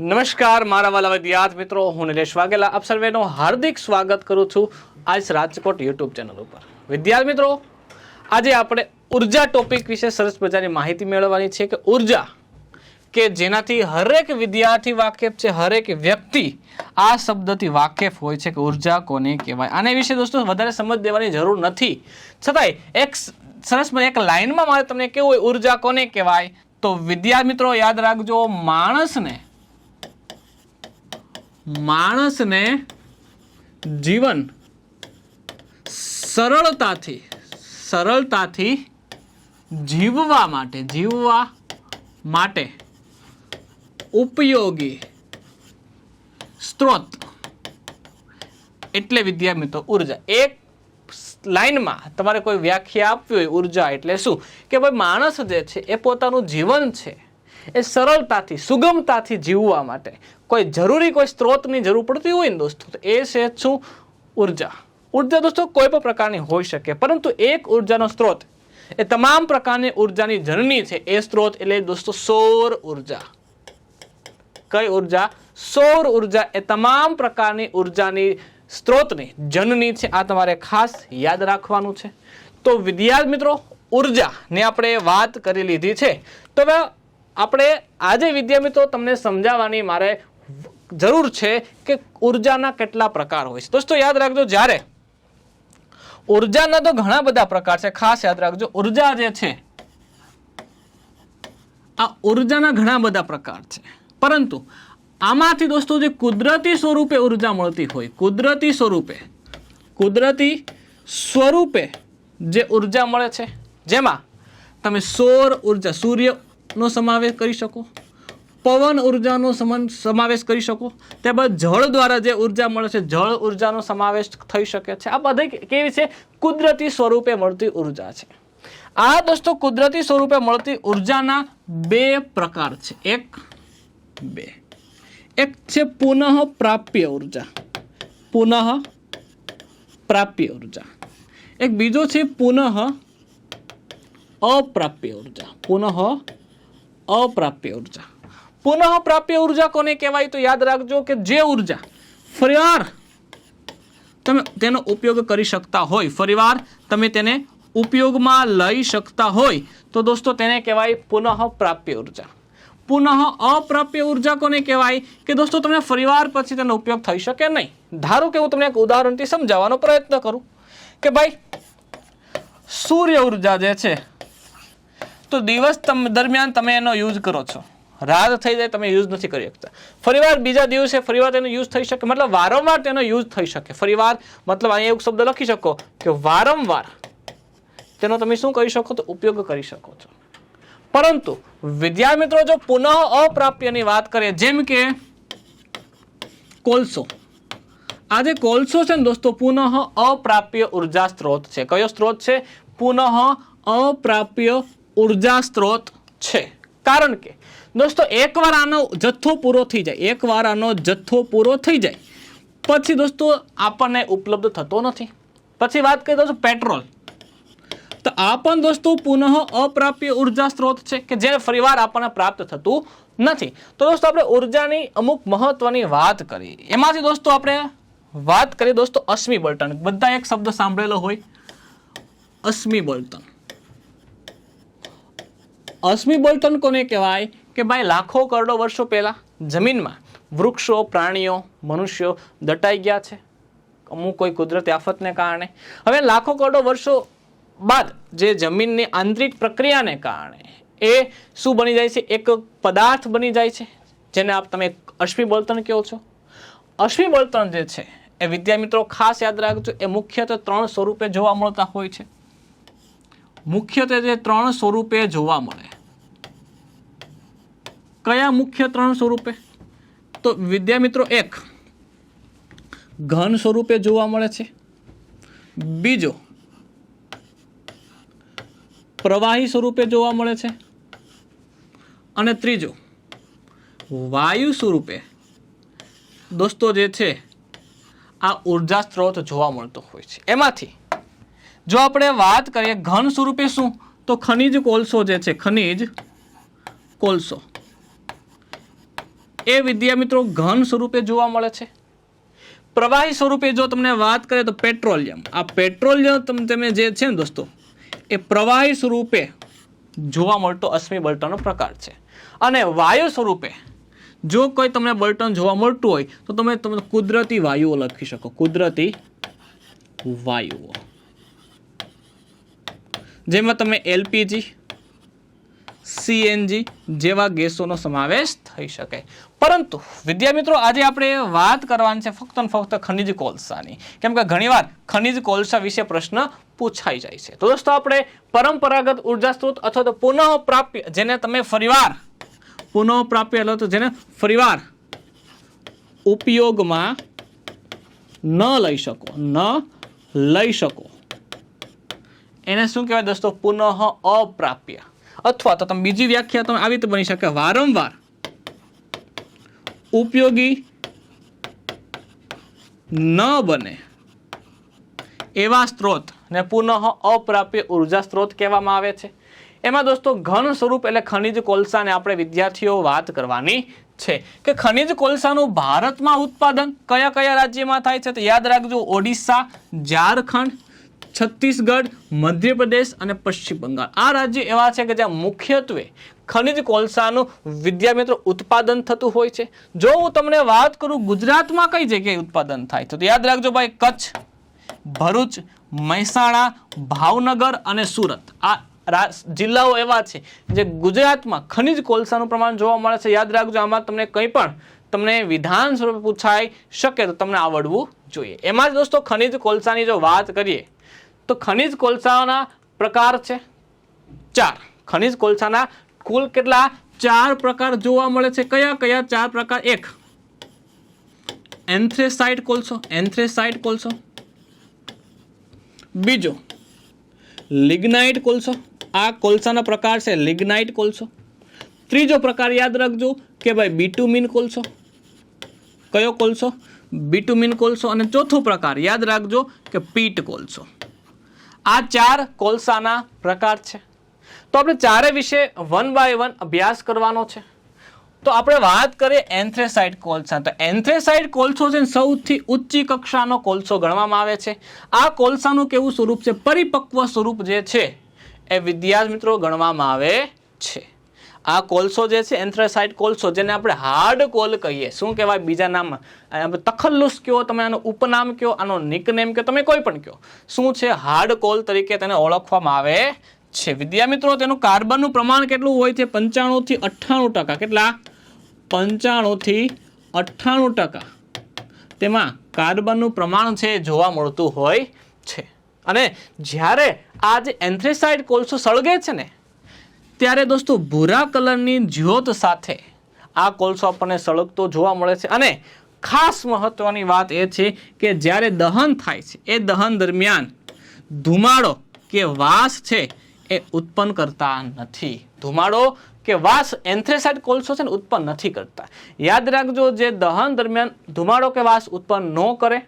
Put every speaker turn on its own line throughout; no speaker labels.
નમસ્કાર, મારા વાલા વિદ્યાર્થી મિત્રો, હું નિલેશ વાઘેલા આપ સર્વેનો હાર્દિક સ્વાગત કરું છું આજ રાજકોટ યુટ્યુબ ચેનલ ઉપર. વિદ્યાર્થી મિત્રો, આજે આપણે ઊર્જા ટોપિક વિશે સરસ મજાની માહિતી મેળવવાની છે કે ઊર્જા કે જેનાથી હરેક વિદ્યાર્થી વાકેફ છે, હરેક વ્યક્તિ આ શબ્દથી વાકેફ હોય છે કે ઊર્જા કોને કહેવાય? આને વિશે દોસ્તો વધારે સમજ દેવાની જરૂર નથી. છતાંય એક સરસ એક લાઈનમાં મારે તમને કેવું હોય, ઊર્જા કોને કહેવાય? તો વિદ્યાર્થી મિત્રો, યાદ રાખજો, માણસને માણસને જીવન સરળતાથી સરળતાથી જીવવા માટે જીવવા માટે ઉપયોગી સ્ત્રોત. એટલે વિદ્યા મિત્રો ઊર્જા. એક લાઈનમાં તમારે કોઈ વ્યાખ્યા આપવી હોય, ઊર્જા એટલે શું? કે ભાઈ માણસ જે છે, એ પોતાનું જીવન છે. એ સરળતાથી, સુગમતાથી જીવવા માટે. કોઈ જરૂરી કોઈ સ્ત્રોતની જરૂર પડતી હોય ને દોસ્તો, તો એ છે શું? ઊર્જા. ઊર્જા દોસ્તો કોઈ પણ પ્રકારની હોઈ શકે, પરંતુ એક ઉર્જાનો સ્ત્રોત એ તમામ પ્રકારની ઉર્જાની જનની છે. એ સ્ત્રોત એટલે દોસ્તો સૌર ઊર્જા. કઈ ઊર્જા? સૌર ઊર્જા એ તમામ પ્રકારની ઉર્જાની સ્ત્રોતની જનની છે. આ તમારે ખાસ યાદ રાખવાનું છે. તો વિદ્યાર્થી મિત્રો, ઉર્જાની આપણે વાત કરી લીધી છે. તો હવે આપણે આજે વિદ્યા મિત્રો તમને સમજાવવાની મારે જરૂર છે કે ઉર્જાના કેટલા પ્રકાર હોય છે. દોસ્તો, યાદ રાખજો, જ્યારે ઉર્જાના તો ઘણા બધા પ્રકાર છે. ખાસ યાદ રાખજો, ઊર્જા જે છે, આ ઉર્જાના ઘણા બધા પ્રકાર છે. પરંતુ આમાંથી દોસ્તો, જે કુદરતી સ્વરૂપે ઊર્જા મળતી હોય, કુદરતી સ્વરૂપે કુદરતી સ્વરૂપે જે ઊર્જા મળે છે, જેમાં તમે સૌર ઊર્જા સૂર્યનો સમાવેશ કરી શકો. પવન ઉર્જાનો સમન સમાવેશ કરી શકો. ત્યારબાદ જળ દ્વારા જે ઊર્જા મળે છે, જળ ઉર્જાનો સમાવેશ થઈ શકે છે. આ બધી કેવી છે? કુદરતી સ્વરૂપે મળતી ઊર્જા છે. આ દોસ્તો કુદરતી સ્વરૂપે મળતી ઉર્જાના બે પ્રકાર છે. એક, બે. એક છે પુનઃ પ્રાપ્ય ઊર્જા. પુનઃ પ્રાપ્ય ઊર્જા. એક બીજો છે પુનઃ અપ્રાપ્ય ઊર્જા. પુનઃ અપ્રાપ્ય ઊર્જા. પુનઃ પ્રાપ્ય ઊર્જા કોને કહેવાય તો યાદ રાખજો કે જે ઊર્જા ફરીવાર તમે તેનો ઉપયોગ કરી શકતા હોય, ફરીવાર તમે તેને ઉપયોગમાં લઈ શકતા હોય, તો દોસ્તો તેને કહેવાય પુનઃ પ્રાપ્ય ઊર્જા. પુનઃ અપ્રાપ્ય ઊર્જા કોને કહેવાય કે દોસ્તો તમને ફરીવાર પછી તેનો ઉપયોગ થઈ શકે નહીં. ધારો કે હું તમને એક ઉદાહરણથી સમજાવવાનો પ્રયત્ન કરું કે ભાઈ, સૂર્ય ઊર્જા જે છે તો દિવસ દરમિયાન તમે એનો યુઝ કરો છો. રાત થઈ જાય તમે યુઝ નથી કરી શકતા. ફરીવાર બીજા દિવસે ફરીવાર તેનો યુઝ થઈ શકે, મતલબ વારંવાર તેનો યુઝ થઈ શકે. ફરીવાર, મતલબ અહીંયા એક શબ્દ લખી શકો કે વારંવાર તેનો તમે શું કરી શકો તો ઉપયોગ કરી શકો છો. પરંતુ વિદ્યા મિત્રો જો પુનઃ અપ્રાપ્યની વાત કરીએ, જેમ કે કોલસો. આ જે કોલસો છે ને દોસ્તો, પુનઃ અપ્રાપ્ય ઊર્જા સ્ત્રોત છે. કયો સ્ત્રોત છે? પુનઃ અપ્રાપ્ય ઊર્જા સ્ત્રોત છે. કારણ કે, દોસ્તો, એકવાર આનો જથ્થો પૂરો થઈ જાય, એકવાર આનો જથ્થો પૂરો થઈ જાય, પછી દોસ્તો આપણને ઉપલબ્ધ થતો નથી. પછી વાત કરીએ દોસ્તો પેટ્રોલ. તો આ પણ દોસ્તો પુનઃ અપ્રાપ્ય ઊર્જા સ્ત્રોત છે કે જે ફરીવાર આપણને પ્રાપ્ત થતું નથી. તો દોસ્તો આપણે ઉર્જાની અમુક મહત્વની વાત કરી. એમાંથી દોસ્તો આપણે વાત કરીએ દોસ્તો અશ્મિ બળતણ. બધા એક શબ્દ સાંભળેલો હોય. અશ્મિ બળતણ. અશ્મિ બળતણ કોને કહેવાય? કે ભાઈ લાખો કરોડો વર્ષો પહેલાં જમીનમાં વૃક્ષો, પ્રાણીઓ, મનુષ્યો દટાઈ ગયા છે. અમુક કોઈ કુદરતી આફતને કારણે. હવે લાખો કરોડો વર્ષો બાદ જે જમીનની આંતરિક પ્રક્રિયાને કારણે એ શું બની જાય છે? એક પદાર્થ બની જાય છે, જેને આપ તમે અશ્મિ બળતણ કહો છો. અશ્મિ બળતણ જે છે, એ વિદ્યા મિત્રો ખાસ યાદ રાખજો, એ મુખ્યત્વે ત્રણ સ્વરૂપે જોવા મળતા હોય છે. મુખ્યત્વે તે ત્રણ સ્વરૂપે જોવા મળે. કયા મુખ્ય ત્રણ સ્વરૂપે? તો વિદ્યા મિત્રો એક, ઘન સ્વરૂપે જોવા મળે છે. બીજો, પ્રવાહી સ્વરૂપે જોવા મળે છે. અને ત્રીજો, વાયુ સ્વરૂપે. દોસ્તો, જે છે, આ ઊર્જા સ્ત્રોત જોવા મળતો હોય છે. એમાંથી જો આપણે વાત કરીએ ઘન સ્વરૂપે શું, તો ખનિજ કોલસો જે છે, ખનિજ કોલસો. એ વિદ્યા મિત્રો ઘન સ્વરૂપે જોવા મળે છે. પ્રવાહી સ્વરૂપે જો તમને વાત કરીએ તો પેટ્રોલિયમ. આ પેટ્રોલિયમ તમ- જે છે ને દોસ્તો, એ પ્રવાહી સ્વરૂપે જોવા મળતો અશ્મિ બળતણનો પ્રકાર છે. અને વાયુ સ્વરૂપે, જો કોઈ તમને બળતણ જોવા મળતું હોય, તો તમે તમે કુદરતી વાયુઓ લખી શકો. કુદરતી વાયુઓ. જેમાં તમે એલપીજી, સીએનજી જેવા ગેસોનો સમાવેશ થઈ શકે. પરંતુ વિદ્યા મિત્રો, આજે આપણે વાત કરવાની છે ફક્ત ને ફક્ત ખનિજ કોલસાની. કેમ કે ઘણીવાર ખનિજ કોલસા વિશે પ્રશ્ન પૂછાઈ જાય છે. તો દોસ્તો, આપણે પરંપરાગત ઊર્જા સ્ત્રોત અથવા તો પુનઃ પ્રાપ્ય જેને તમે ફરીવાર પુનઃ પ્રાપ્ય તો જેને ફરીવાર ઉપયોગમાં ન લઈ શકો, ન લઈ શકો. એને શું કહેવાય દોસ્તો? પુનઃ અપ્રાપ્ય. અથવા તો તમે બીજી વ્યાખ્યા તમે આવી રીતે બની શકે. વારંવાર ઉપયોગી ન બને એવા સ્ત્રોત ને પુનઃ અપ્રાપ્ય ઊર્જા સ્ત્રોત કહેવામાં આવે છે. એમાં દોસ્તો ઘન સ્વરૂપ એટલે ખનિજ કોલસાને આપણે વિદ્યાર્થીઓ વાત કરવાની છે કે ખનિજ કોલસાનું ભારતમાં ઉત્પાદન કયા કયા રાજ્યમાં થાય છે તો યાદ રાખજો ઓડિશા, ઝારખંડ છત્તીસગઢ, મધ્યપ્રદેશ અને પશ્ચિમ બંગાળ. આ રાજ્ય એવા છે કે જ્યાં મુખ્યત્વે ખનિજ કોલસાનું વિદ્યામિત્ર ઉત્પાદન થતું હોય છે. જો હું તમને વાત કરું ગુજરાતમાં કઈ જગ્યાએ ઉત્પાદન થાય, તો યાદ રાખજો ભાઈ, કચ્છ, ભરૂચ, મહેસાણા, ભાવનગર અને સુરત. આ જિલ્લાઓ એવા છે જે ગુજરાતમાં ખનિજ કોલસાનું પ્રમાણ જોવા મળે છે. યાદ રાખજો, આમાં તમને કંઈ પણ તમને વિધાન સ્વરૂપે પૂછાઈ શકે તો તમને આવડવું જોઈએ. એમાં જ દોસ્તો, ખનિજ કોલસાની જો વાત કરીએ તો ખનિજ કોલસાના પ્રકાર છે. ચાર. ખનિજ કોલસાના કુલ કેટલા? ચાર પ્રકાર જોવા મળે છે. કયા કયા? ચાર પ્રકાર. એક. એન્થ્રેસાઇટ કોલસો. એન્થ્રેસાઇટ કોલસો. બીજો. લિગ્નાઇટ કોલસો. આ કોલસાના પ્રકાર છે. લિગ્નાઇટ કોલસો. ત્રીજો પ્રકાર યાદ રાખજો કે ભાઈ બીટુમિન કોલસો. કયો કોલસો? બીટુમિન કોલસો. અને ચોથો પ્રકાર યાદ રાખજો કે પીટ કોલસો. આ ચાર કોલસાના પ્રકાર છે. તો આપણે ચારે વિશે વન બાય વન અભ્યાસ કરવાનો છે. તો આપણે વાત કરીએ એન્થ્રેસાઇડ કોલસા. તો એન્થ્રેસાઇડ કોલસો છે સૌથી ઊંચી કક્ષાનો કોલસો ગણવામાં આવે છે. આ કોલસાનું કેવું સ્વરૂપ છે? પરિપક્વ સ્વરૂપ જે છે, એ વિદ્યાર્થી મિત્રો ગણવામાં આવે છે. આ કોલસો જે છે, એન્થ્રેસાઇટ કોલસો, જેને આપણે હાર્ડ કોલ કહીએ, શું કહેવાય બીજા નામમાં તખલ્લુસ કયો, તમે આનો ઉપનામ કયો, આનો નિકનેમ કયો, તમે કોઈ પણ કયો. શું છે? હાર્ડ કોલ તરીકે તેને ઓળખવામાં આવે છે. વિદ્યા મિત્રો, તેનું કાર્બનનું પ્રમાણ કેટલું હોય છે? પંચાણુંથી અઠ્ઠાણું ટકા. કેટલા? પંચાણુંથી અઠ્ઠાણું ટકા. તેમાં કાર્બનનું પ્રમાણ છે, જોવા મળતું હોય છે. અને જ્યારે આ જે એન્થ્રેસાઇડ કોલસો સળગે છે ને ત્યારે દોસ્તો ભૂરા કલરની જ્યોત સાથે આ કોલસો આપણને સળગતો જોવા મળે છે. અને ખાસ મહત્વની વાત એ છે કે જ્યારે દહન થાય છે, એ દહન દરમિયાન ધુમાડો કે વાસ છે એ ઉત્પન્ન કરતા નથી. ધુમાડો કે વાસ એન્થ્રેસાઇડ કોલસો છે ને ઉત્પન્ન નથી કરતા. યાદ રાખજો, જે દહન દરમિયાન ધુમાડો કે વાસ ઉત્પન્ન ન કરે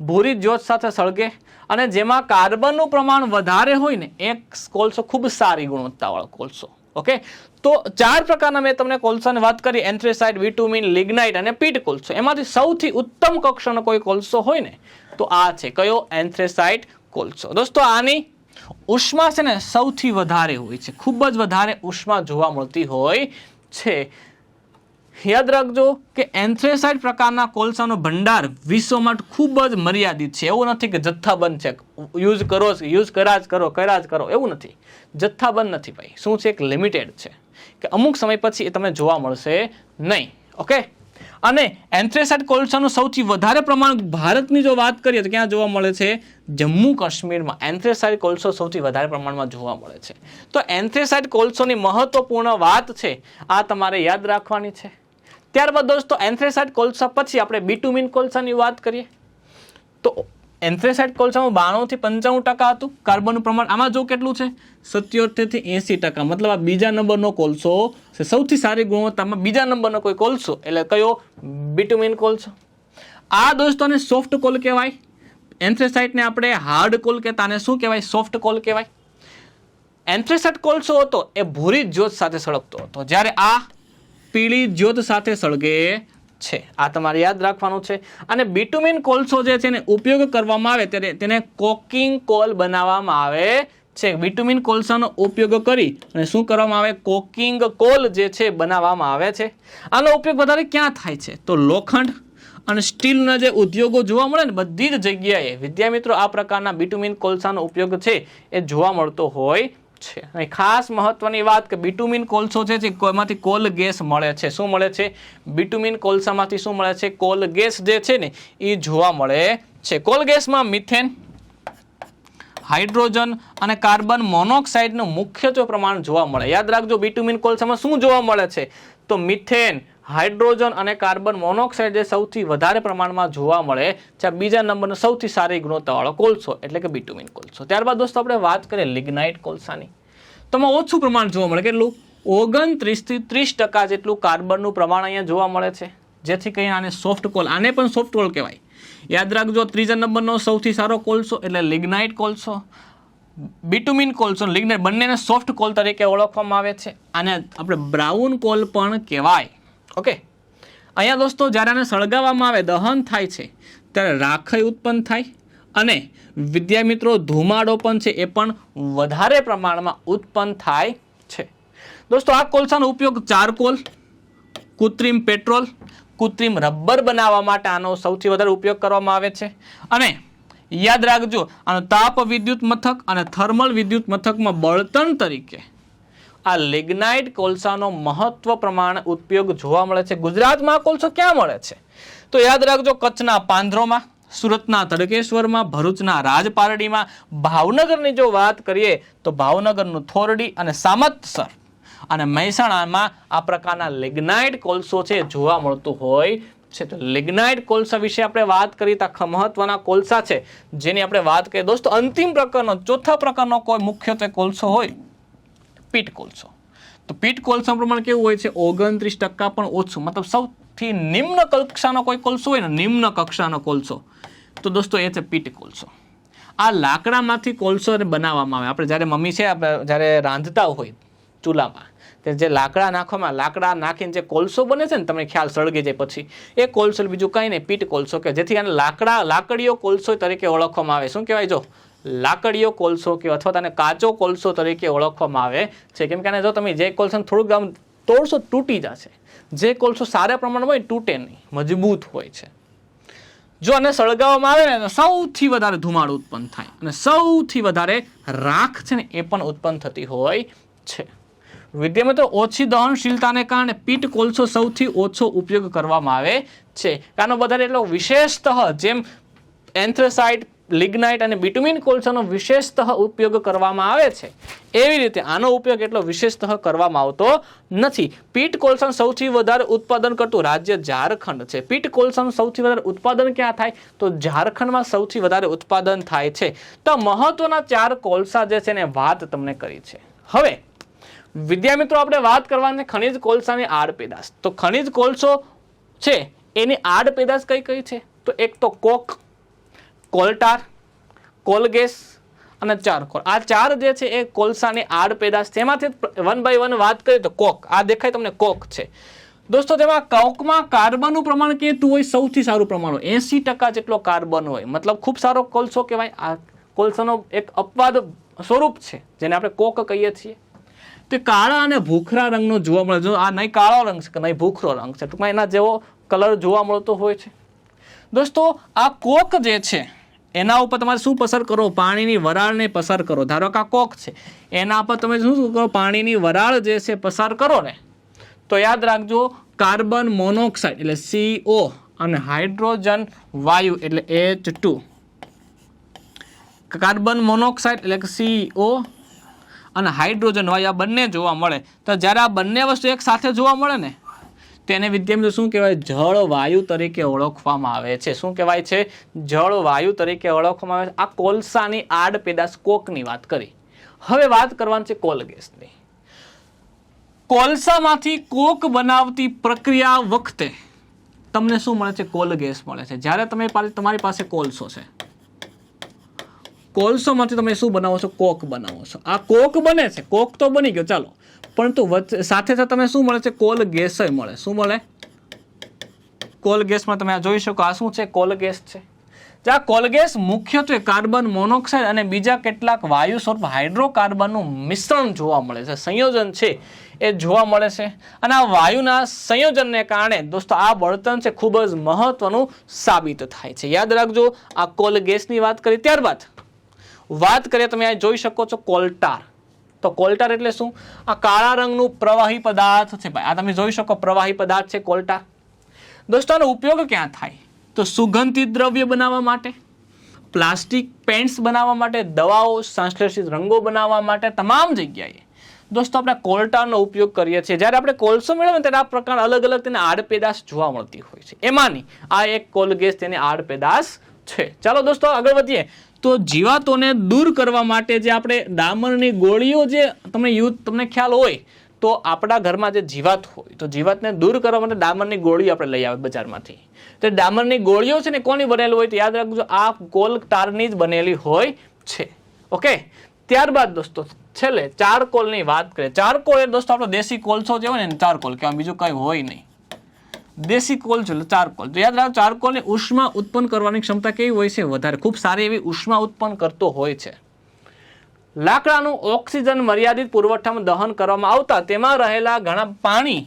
ભૂરી જ્યોત સાથે સળગે અને જેમાં કાર્બનનું પ્રમાણ વધારે હોય ને એ કોલસો ખૂબ સારી ગુણવત્તાવાળો કોલસો. ઓકે? તો ચાર પ્રકારના મેં તમને કોલસાની વાત કરી, એન્થ્રેસાઇડ, વિટુમિન, લિગ્નાઇટ અને પીટ કોલસો. એમાંથી સૌથી ઉત્તમ કક્ષાનો કોઈ કોલસો હોય ને, તો આ છે. કયો? એન્થ્રેસાઇડ કોલસો. દોસ્તો, આની ઉષ્મા છે ને સૌથી વધારે હોય છે. ખૂબ જ વધારે ઉષ્મા જોવા મળતી હોય છે. યાદ રાખજો કે એન્થ્રેસાઇડ પ્રકારના કોલસાનો ભંડાર વિશ્વમાં ખૂબ જ મર્યાદિત છે. એવું નથી કે જથ્થાબંધ છે. યુઝ કરો યુઝ કરા જ કરો, કર્યા જ કરો. એવું નથી. જથ્થાબંધ નથી ભાઈ. શું છે? એક લિમિટેડ છે. કે અમુક સમય પછી એ તમને જોવા મળશે નહીં. ઓકે? અને એન્થ્રેસાઇડ કોલસાનું સૌથી વધારે પ્રમાણ ભારતની જો વાત કરીએ તો ક્યાં જોવા મળે છે? જમ્મુ કાશ્મીરમાં એન્થ્રેસાઇડ કોલસો સૌથી વધારે પ્રમાણમાં જોવા મળે છે. તો એન્થ્રેસાઇડ કોલસોની મહત્વપૂર્ણ વાત છે. આ તમારે યાદ રાખવાની છે. ત્યારબાદ દોસ્તો, એન્થ્રેસાઇડ કોલસા પછી આપણે બીટુમિન કોલસાની વાત કરીએ. તો એન્થ્રેસાઇડ કોલસામાં બાણુંથી પંચાણું ટકા હતું, કાર્બનનું પ્રમાણ આમાં જો કેટલું છે? સત્યોતેરથી એંસી ટકા. મતલબ આ બીજા નંબરનો કોલસો સૌથી સારી ગુણવત્તામાં બીજા નંબરનો કોઈ કોલસો. એટલે કયો? બીટુમિન કોલસો. આ દોસ્તોને સોફ્ટ કોલ કહેવાય. એન્થ્રેસાઇટને આપણે હાર્ડ કોલ કહેતા આને શું કહેવાય? સોફ્ટ કોલ કહેવાય. એન્થ્રેસાઇટ કોલસો હતો, એ ભૂરી જ્યોત સાથે સળગતો હતો. જ્યારે આ પીળી જ્યોત સાથે સળગે છે. આ તમારે યાદ રાખવાનું છે. અને બિટુમિન કોલસો જે છે એને ઉપયોગ કરવામાં આવે ત્યારે તેને કોકિંગ કોલ બનાવવામાં આવે છે. બિટુમિન કોલસાનો ઉપયોગ કરી અને શું કરવામાં આવે? કોકિંગ કોલ જે છે બનાવવામાં આવે છે. આનો ઉપયોગ વધારે ક્યાં થાય છે? તો લોખંડ અને સ્ટીલના જે ઉદ્યોગો જોવા મળે ને બધી જ જગ્યાએ વિદ્યામિત્રો આ પ્રકારના બિટુમિન કોલસાનો ઉપયોગ છે એ જોવા મળતો હોય છે. અને ખાસ મહત્વની વાત કે બિટુમિન કોલસો છે, જે એમાંથી કોલ ગેસ મળે છે. શું મળે છે? બિટુમિન કોલસામાંથી શું મળે છે? કોલ ગેસ જે છે ને એ જોવા મળે છે. કોલ ગેસમાં મિથેન હાઇડ્રોજન અને કાર્બન મોનોક્સાઇડનું મુખ્યત્વે પ્રમાણ જોવા મળે. યાદ રાખજો બિટુમિન કોલસામાં શું જોવા મળે છે? તો મિથેન હાઇડ્રોજન અને કાર્બન મોનોક્સાઇડ જે સૌથી વધારે પ્રમાણમાં જોવા મળે છે. બીજા નંબરનો સૌથી સારી ગુણવત્તાવાળો કોલસો, એટલે કે બિટુમિન કોલસો. ત્યારબાદ દોસ્તો, આપણે વાત કરીએ લિગ્નાઇટ કોલસાની. તો એમાં ઓછું પ્રમાણ જોવા મળે, કેટલું? ઓગણત્રીસથી ત્રીસ ટકા જેટલું કાર્બનનું પ્રમાણ અહીંયા જોવા મળે છે. જેથી કહી આને સોફ્ટ કોલ આને પણ સોફ્ટ કોલ કહેવાય. યાદ રાખજો, ત્રીજા નંબરનો સૌથી સારો કોલસો, એટલે લિગ્નાઇટ કોલસો. બિટુમિન કોલસો, લિગ્નાઇટ બંનેને સોફ્ટ કોલ તરીકે ઓળખવામાં આવે છે. આને આપણે બ્રાઉન કોલ પણ કહેવાય. ઓકે. અહીંયા દોસ્તો જ્યારે આને સળગાવવામાં આવે, દહન થાય છે, ત્યારે રાખઈ ઉત્પન્ન થાય અને વિદ્યામિત્રો ધુમાડો પણ છે, એ પણ વધારે પ્રમાણમાં ઉત્પન્ન થાય છે. દોસ્તો આ કોલસાનો ઉપયોગ ચારકોલ, કૃત્રિમ પેટ્રોલ, કૃત્રિમ રબર બનાવવા માટે આનો સૌથી વધારે ઉપયોગ કરવામાં આવે છે. અને યાદ રાખજો, આનો તાપ વિદ્યુત મથક અને થર્મલ વિદ્યુત મથકમાં બળતણ તરીકે આ લિગ્નાઇટ કોલસાનો મહત્વ પ્રમાણે ઉપયોગ જોવા મળે છે. ગુજરાતમાં કોલસો ક્યાં મળે છે? તો યાદ રાખજો કચ્છના પાંદરોમાં, સુરતના તડકેશ્વરમાં, ભરૂચના રાજપારડીમાં, ભાવનગરની જો વાત કરીએ તો ભાવનગરનું થોરડી અને સામતસર અને મહેસાણામાં આ પ્રકારના લિગ્નાઇટ કોલસો છે જોવા મળતું હોય છે. તો લિગ્નાઇટ કોલસા વિશે આપણે વાત કરીએ તો મહત્વના કોલસા છે. જેની આપણે વાત કરીએ, દોસ્તો, અંતિમ પ્રકારનો, ચોથા પ્રકારનો કોઈ મુખ્યત્વે કોલસો હોય? પીટ કોલસો. તો પીટ કોલસા પ્રમાણ કેવું હોય છે? ઓગણત્રીસ ટકા પણ ઓછું. મતલબ સૌથી નિમ્ન કક્ષાનો કોઈ કોલસો હોય ને, નિમ્ન કક્ષાનો કોલસો. તો દોસ્તો, એ છે પીટ કોલસો. આ લાકડામાંથી કોલસો બનાવવામાં આવે. આપણે જ્યારે મમ્મી છે, આપણે જ્યારે રાંધતા હોય ચૂલામાં, તે જે લાકડા નાખવામાં, લાકડા નાખીને જે કોલસો બને છે ને, તમને ખ્યાલ સળગી જાય પછી, એ કોલસો બીજું કંઈ નહીં. પીટ કોલસો કે જેથી આને લાકડા, લાકડીઓ કોલસો તરીકે ઓળખવામાં આવે. શું કહેવાય જો? લાકડીઓ કોલસો કે અથવા તેને કાચો કોલસો તરીકે ઓળખવામાં આવે છે. કેમ કે જો તમે જે કોલસો થોડુંક આમ તોડશો તૂટી જશે. જે કોલસો સારા પ્રમાણમાં હોય તૂટે નહીં, મજબૂત હોય છે. જો આને સળગાવવામાં આવે ને સૌથી વધારે ધુમાડો ઉત્પન્ન થાય. અને સૌથી વધારે રાખ છે ને, એ પણ ઉત્પન્ન થતી હોય છે. વિદ્યામિત્રો ઓછી દહનશીલતાને કારણે પીટ કોલસો સૌથી ઓછો ઉપયોગ કરવામાં આવે છે. કારણ વધારે એટલો વિશેષતઃ જેમ એન્થ્રેસાઇટ લિગ્નાઇટ અને બિટુમિન કોલસાનો વિશેષતઃ ઉપયોગ કરવામાં આવે છે. એવી રીતે આનો ઉપયોગ એટલો વિશેષતઃ કરવામાં આવતો નથી. પીટ કોલસાનું સૌથી વધારે ઉત્પાદન કરતું રાજ્ય ઝારખંડ છે. પીટ કોલસાનું સૌથી વધારે ઉત્પાદન ક્યાં થાય? તો ઝારખંડમાં સૌથી વધારે ઉત્પાદન થાય છે. તો મહત્વના ચાર કોલસા જે છે એને વાત તમને કરી છે. હવે વિદ્યામિત્રો આપણે વાત કરવાની ખનિજ કોલસાની આડ પેદાશ. તો ખનિજ કોલસો છે, એની આડ પેદાશ કઈ કઈ છે? તો એક તો કોક કોલટાર, કોલગેસ અને ચારકોલ. આ ચાર જે છે એ કોલસાની આડ પેદાશ તેમાંથી વન બાય વન વાત કરીએ તો કોક. આ દેખાય તમને કોક છે. દોસ્તો, તેમાં કોકમાં કાર્બનનું પ્રમાણ કેતું હોય? સૌથી સારું પ્રમાણ હોય. એંસી ટકા જેટલો કાર્બન હોય. મતલબ ખૂબ સારો કોલસો કહેવાય. આ કોલસાનો એક અપવાદ સ્વરૂપ છે, જેને આપણે કોક કહીએ છીએ. તે કાળા અને ભૂખરા રંગનો જોવા મળે જો આ નહીં કાળો રંગ છે કે નહીં ભૂખરો રંગ છે, ટૂંકમાં એના જેવો કલર જોવા મળતો હોય છે. દોસ્તો, આ કોક જે છે, એના ઉપર તમારે શું પસાર કરો? પાણીની વરાળને પસાર કરો. ધારો કે આ કોક છે, એના પર તમે શું કરો? પાણીની વરાળ જે છે, પસાર કરો ને. તો યાદ રાખજો, કાર્બન મોનોક્સાઇડ એટલે સીઓ અને હાઇડ્રોજન વાયુ એટલે એચ ટુ કાર્બન મોનોક્સાઇડ એટલે સીઓ અને હાઇડ્રોજન વાયુ આ બંને જોવા મળે. તો જ્યારે આ બંને વસ્તુ એક સાથે જોવા મળે ને તેને વિદ્યામિત્રો શું કહેવાય? જળ વાયુ તરીકે ઓળખવામાં આવે છે. શું કહેવાય છે? જળ વાયુ તરીકે ઓળખવામાં આવે છે. આ કોલસાની આડ પેદાશ કોકની વાત કરી. હવે વાત કરવાની છે કોલ ગેસની. કોલસામાંથી કોક બનાવતી પ્રક્રિયા વખતે તમને શું મળે છે? કોલ ગેસ મળે છે. જ્યારે તમે તમારી પાસે કોલસો છે કોલસોમાંથી તમે શું બનાવો છો? કોક બનાવો છો. આ કોક બને છે. કોક તો બની ગયો. ચાલો. પરંતુ વચ્ચે સાથે સાથે તમે શું મળે છે? કોલ ગેસ મળે. શું મળે? કોલ ગેસમાં તમે આ જોઈ શકો. આ શું છે? કોલ ગેસ છે. આ કોલ ગેસ મુખ્યત્વે કાર્બન મોનોક્સાઇડ અને બીજા કેટલાક વાયુ સ્વરૂપ હાઇડ્રોકાર્બનનું મિશ્રણ જોવા મળે છે. સંયોજન છે. એ જોવા મળે છે. અને આ વાયુના સંયોજનને કારણે દોસ્તો, આ બળતણ છે ખૂબ જ મહત્વનું સાબિત થાય છે. યાદ રાખજો, આ કોલ ગેસની વાત કરી ત્યારબાદ વાત કરીએ, તમે અહીં જોઈ શકો છો કોલ્ટાર. તો કોલ્ટાર એટલે શું? આ કાળા રંગનું પ્રવાહી પદાર્થ છે ભાઈ. આ તમે જોઈ શકો પ્રવાહી પદાર્થ છે કોલ્ટાર. દોસ્તો, આનો ઉપયોગ ક્યાં થાય? તો સુગંધિત દ્રવ્ય બનાવવા માટે, પ્લાસ્ટિક પેન્ટ્સ બનાવવા માટે, દવાઓ, સંશ્લેષિત રંગો બનાવવા માટે, તમામ જગ્યાએ. દોસ્તો, આપણે કોલ્ટારનો ઉપયોગ કરીએ છીએ. જ્યારે આપણે કોલસો મેળવીએ ત્યારે આ પ્રકાર અલગ અલગ તેને આડપેદાશ જોવા મળતી હોય છે. એમાંની આ એક કોલગેસ તેની આડપેદાશ છે. ચાલો દોસ્તો, આગળ વધીએ. તો જીવાતોને દૂર કરવા માટે જે આપણે ડામરની ગોળીઓ જે તમને યુદ્ધ તમને ખ્યાલ હોય, તો આપણા ઘરમાં જે જીવાત હોય, તો જીવાતને દૂર કરવા માટે ડામરની ગોળી આપણે લઈ આવે બજારમાંથી. તો ડામરની ગોળીઓ છે ને કોની બનેલી હોય તો યાદ રાખજો, આ કોલ તારની જ બનેલી હોય છે. ઓકે? ત્યારબાદ દોસ્તો, છેલ્લે ચારકોલની વાત કરીએ. ચારકોલ એ દોસ્તો આપણો દેશી કોલસો જે હોય ને ચારકોલ કે બીજું કંઈ હોય નહીં. દેશી કોલ એટલે ચારકોલ તો યાદ રાખો ચારકોલની ઉષ્મા ઉત્પન્ન કરવાની ક્ષમતા કેવી હોય છે? વધારે. ખૂબ સારી એવી ઉષ્મા ઉત્પન્ન કરતો હોય છે. લાકડાનું ઓક્સિજન મર્યાદિત પુરવઠામાં દહન કરવામાં આવતા તેમાં રહેલા ઘણા પાણી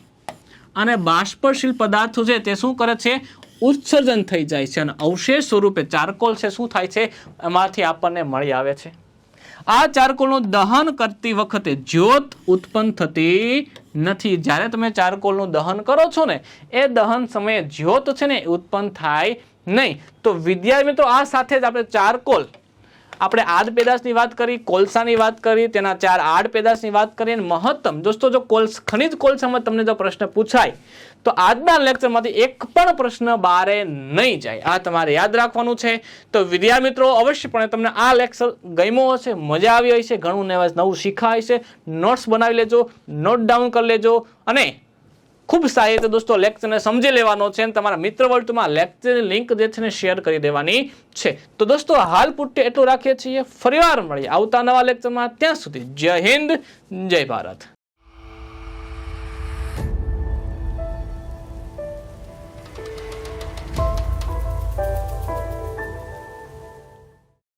અને બાષ્પશીલ પદાર્થો છે, તે શું કરે છે? ઉત્સર્જન થઈ જાય છે. અને અવશેષ સ્વરૂપે ચારકોલ છે, શું થાય છે? એમાંથી આપણને મળી આવે છે. આ ચારકોલનું દહન કરતી વખતે જ્યોત ઉત્પન્ન થતી નથી. જ્યારે તમે ચારકોલનું દહન કરો છો ને, એ દહન સમયે જ્યોત છે ને ઉત્પન્ન થાય નહીં. તો વિદ્યાર્થી મિત્રો, આ સાથે જ આપણે ચારકોલ, આપણે આડ પેદાશની વાત કરી, કોલસાની વાત કરી, તેના ચાર આડ પેદાશની વાત કરી, અને મહત્તમ, દોસ્તો, જો કોલ્સ, ખનિજ કોલસામાં તમને જો પ્રશ્ન પૂછાય તો આજના લેક્ચરમાંથી એક પણ પ્રશ્ન બારે નહીં જાય. આ તમારે યાદ રાખવાનું છે. તો વિદ્યા મિત્રો, અવશ્યપણે તમને આ લેક્ચર ગમ્યો હશે, મજા આવી હશે, ઘણું નવા નવું શીખાય છે. નોટ્સ બનાવી લેજો નોટ ડાઉન કરી લેજો અને ખૂબ સારી રીતે દોસ્તો લેક્ચરને સમજી લેવાનો છે અને તમારા મિત્ર વર્તુળમાં લેક્ચરની લિંક જે છે ને શેર કરી દેવાની છે. તો દોસ્તો, હાલ પૂરતે એટલું રાખીએ છીએ. ફરીવાર મળીએ આવતા નવા લેક્ચરમાં. ત્યાં સુધી જય હિન્દ, જય ભારત.